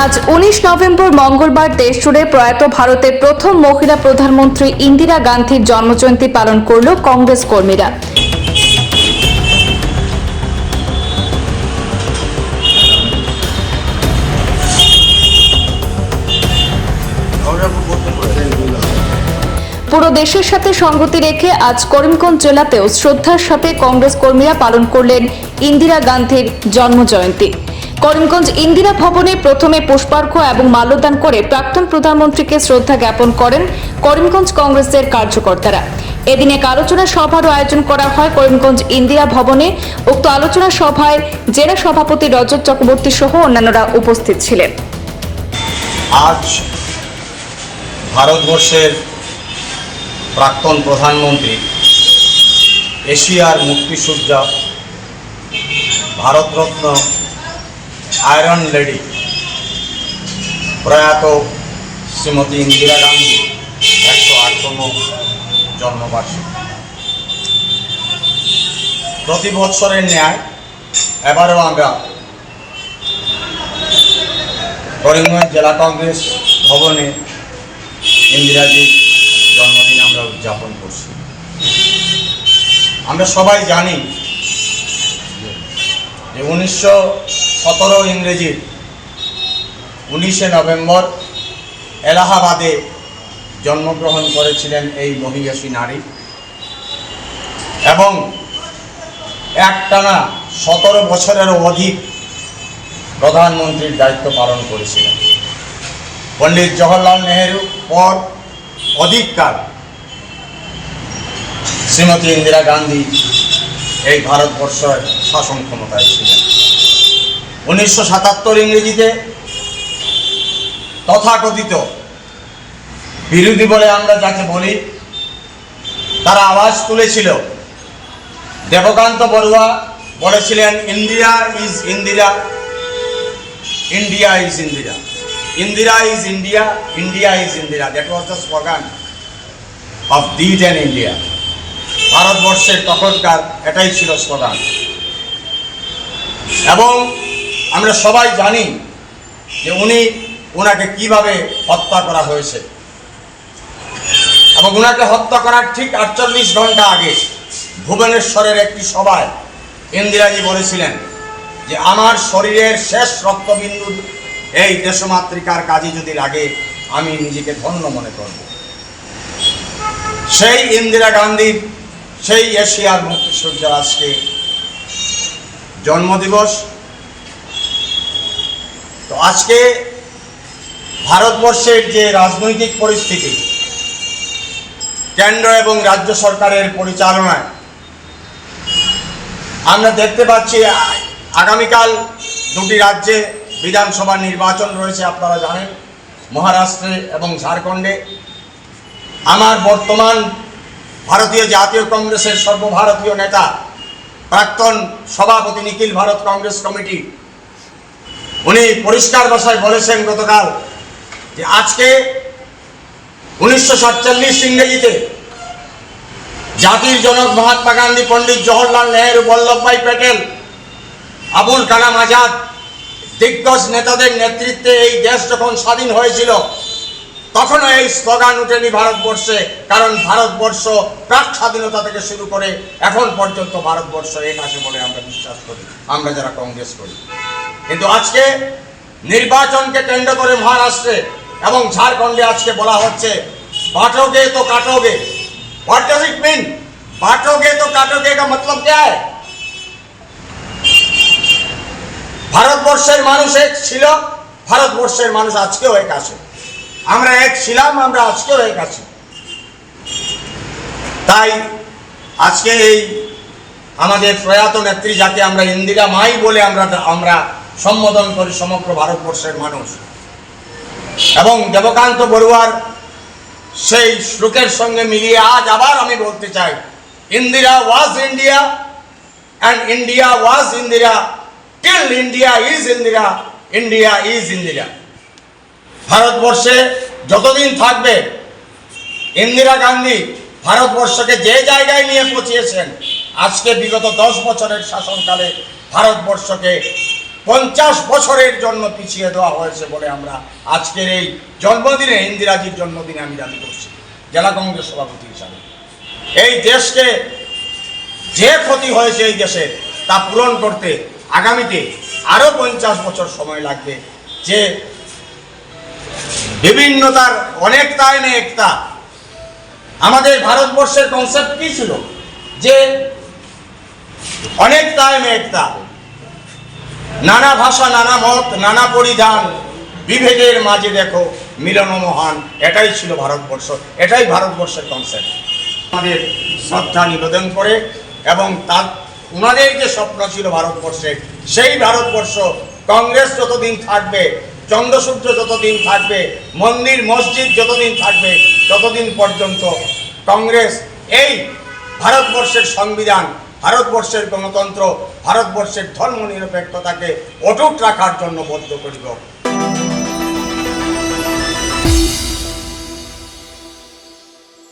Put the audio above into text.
আজ উনিশ নভেম্বর মঙ্গলবার দেশ জুড়ে প্রয়াত ভারতের প্রথম মহিলা প্রধানমন্ত্রী ইন্দিরা গান্ধীর জন্মজয়ন্তী পালন করল কংগ্রেস কর্মীরা। পুরো দেশের সাথে সংগতি রেখে আজ করিমগঞ্জ জেলাতেও শ্রদ্ধার সাথে কংগ্রেস কর্মীরা পালন করলেন ইন্দিরা গান্ধীর জন্মজয়ন্তী। করিমগঞ্জ ইন্দিরা ভবনে প্রথমে পুষ্পার্ঘ্য এবং মাল্যদান করে প্রাক্তন প্রধানমন্ত্রীকে শ্রদ্ধা জ্ঞাপন করেন করিমগঞ্জ কংগ্রেসের কার্যকর্তারা। এদিন এক আলোচনা সভারও আয়োজন করা হয় করিমগঞ্জ ইন্দিরা ভবনে। উক্ত আলোচনা সভায় জেলা সভাপতি রজত চক্রবর্তী সহ অন্যান্যরা উপস্থিত ছিলেন। আজ ভারতবর্ষের প্রাক্তন প্রধানমন্ত্রী এশিয়ার মুক্তিসূর্যা ভারতরত্ন আয়রন লেডি প্রয়াত শ্রীমতী ইন্দিরা গান্ধী, একশো আটতম জন্মবার্ষিকী। প্রতি বৎসরের ন্যায় এবারও আমরা করিমগঞ্জ জেলা কংগ্রেস ভবনে ইন্দিরাজির জন্মদিন আমরা উদযাপন করছি। আমরা সবাই জানি যে উনিশশো সতেরো ইংরেজির উনিশে নভেম্বর, এলাহাবাদে জন্মগ্রহণ করেছিলেন এই মহিষী নারী। এবং একটানা সতেরো বছরেরও অধিক প্রধানমন্ত্রীর দায়িত্ব পালন করেছিলেন। পণ্ডিত জওহরলাল নেহেরু পর অধিককাল শ্রীমতী ইন্দিরা গান্ধী এই ভারতবর্ষের শাসন ক্ষমতায় ছিলেন। উনিশশো সাতাত্তর ইংরেজিতে তথাকথিত বিরোধী বলে আমরা যাকে বলি, তারা আওয়াজ তুলেছিল। দেবকান্ত বড়ুয়া বলেছিলেন, Indira is Indira, India is Indira Indira is India India is Indira that was the slogan of that and India ভারতবর্ষের তখনকার এটাই ছিল স্লোগান এবং আমরা সবাই জানি যে উনি ওনাকে কীভাবে হত্যা করা হয়েছে। এবং ওনাকে হত্যা করার ঠিক আটচল্লিশ ঘণ্টা আগে ভুবনেশ্বরের একটি সভায় ইন্দিরাজি বলেছিলেন যে, আমার শরীরের শেষ রক্তবিন্দু এই দেশমাতৃকার কাজে যদি লাগে, আমি নিজেকে ধন্য মনে করব। সেই ইন্দিরা গান্ধীর সেই এশিয়ার মুক্তিসূর্য আজকে জন্মদিবস। আজকে ভারতবর্ষের যে রাজনৈতিক পরিস্থিতি, কেন্দ্র এবং রাজ্য সরকারের পরিচালনায়, আমরা দেখতে পাচ্ছি, আগামীকাল দুটি রাজ্যে বিধানসভা নির্বাচন রয়েছে, আপনারা জানেন, মহারাষ্ট্রে এবং ঝাড়খণ্ডে। আমার বর্তমান ভারতীয় জাতীয় কংগ্রেসের সর্বভারতীয় নেতা, প্রাক্তন সভাপতি নিখিল ভারত কংগ্রেস কমিটি উনি পরিষ্কার ভাষায় বলেছেন গতকাল যে আজকে উনিশশো সাতচল্লিশ ইংরেজিতে জাতির জনক মহাত্মা গান্ধী, পণ্ডিত জওহরলাল নেহেরু বল্লভভাই প্যাটেল, আবুল কালাম আজাদ দিগ্গজ নেতাদের নেতৃত্বে এই দেশ যখন স্বাধীন হয়েছিল, তখনও এই স্লোগান উঠেনি ভারতবর্ষে, কারণ ভারতবর্ষ প্রাক স্বাধীনতা থেকে শুরু করে এখন পর্যন্ত ভারতবর্ষ এক আছে বলে আমরা বিশ্বাস করি। আমরা যারা কংগ্রেস করি। কিন্তু আজকে নির্বাচনকে কেন্দ্র করে মহারাষ্ট্রে এবং ঝাড়খণ্ডে আজকে বলা হচ্ছে বাটোগে তো কাটোগে व्हाट डज इट मीन बांटोगे तो काटोगे का मतलब क्या है ভারতবর্ষের মানুষ এক ছিল ভারতবর্ষের মানুষ আজকেও এক আছে আমরা এক ছিলাম আমরা আজকেও এক আছি তাই আজকে এই আমাদের প্রয়াত নেত্রী যাকে আমরা ইন্দিরা মাই বলে আমরা আমরা সম্বোধন করি সমগ্র ভারতবর্ষের মানুষ। এবং দেবকান্ত বড়ুয়ার সেই শ্লোকের সঙ্গে মিলিয়ে আজ আবার আমি বলতে চাই, Indira was India and India was Indira, till India is Indira, India is Indira. ভারতবর্ষে যতদিন থাকবে, ইন্দিরা গান্ধী ভারতবর্ষকে যে জায়গায় নিয়ে পৌঁছিয়েছেন আজকে বিগত দশ বছরের শাসনকালে ভারতবর্ষকে পঞ্চাশ বছরের জন্য পিছিয়ে দেওয়া হয়েছে বলে আমরা আজকের এই জন্মদিনে ইন্দিরাজির জন্মদিনে আমি দাবি করছি। জেলা কংগ্রেস সভাপতি হিসাবে। এই দেশকে যে ক্ষতি হয়েছে এই দেশে, তা পূরণ করতে আগামীতে আরও পঞ্চাশ বছর সময় লাগবে। যে বিভিন্নতার অনেকতায় না একতা। আমাদের ভারতবর্ষের কনসেপ্ট কি ছিল? যে অনেকতায় না একতা। নানা ভাষা, নানা মত, নানা পরিধান। বিভেদের মাঝে দেখো, মিলন মহান। এটাই ছিল ভারতবর্ষ, এটাই ভারতবর্ষের কনসেপ্ট আমাদের শ্রদ্ধা নিবেদন করে এবং তার ওনাদের যে স্বপ্ন ছিল ভারতবর্ষের সেই ভারতবর্ষ কংগ্রেস যতদিন থাকবে, চন্দ্রসূর্য যতদিন থাকবে, মন্দির, মসজিদ যতদিন থাকবে, ততদিন পর্যন্ত কংগ্রেস এই ভারতবর্ষের সংবিধান ভারতবর্ষের গণতন্ত্র ভারতবর্ষের ধর্মনিরপেক্ষতাকে অটুট রাখার জন্য বদ্ধ করিব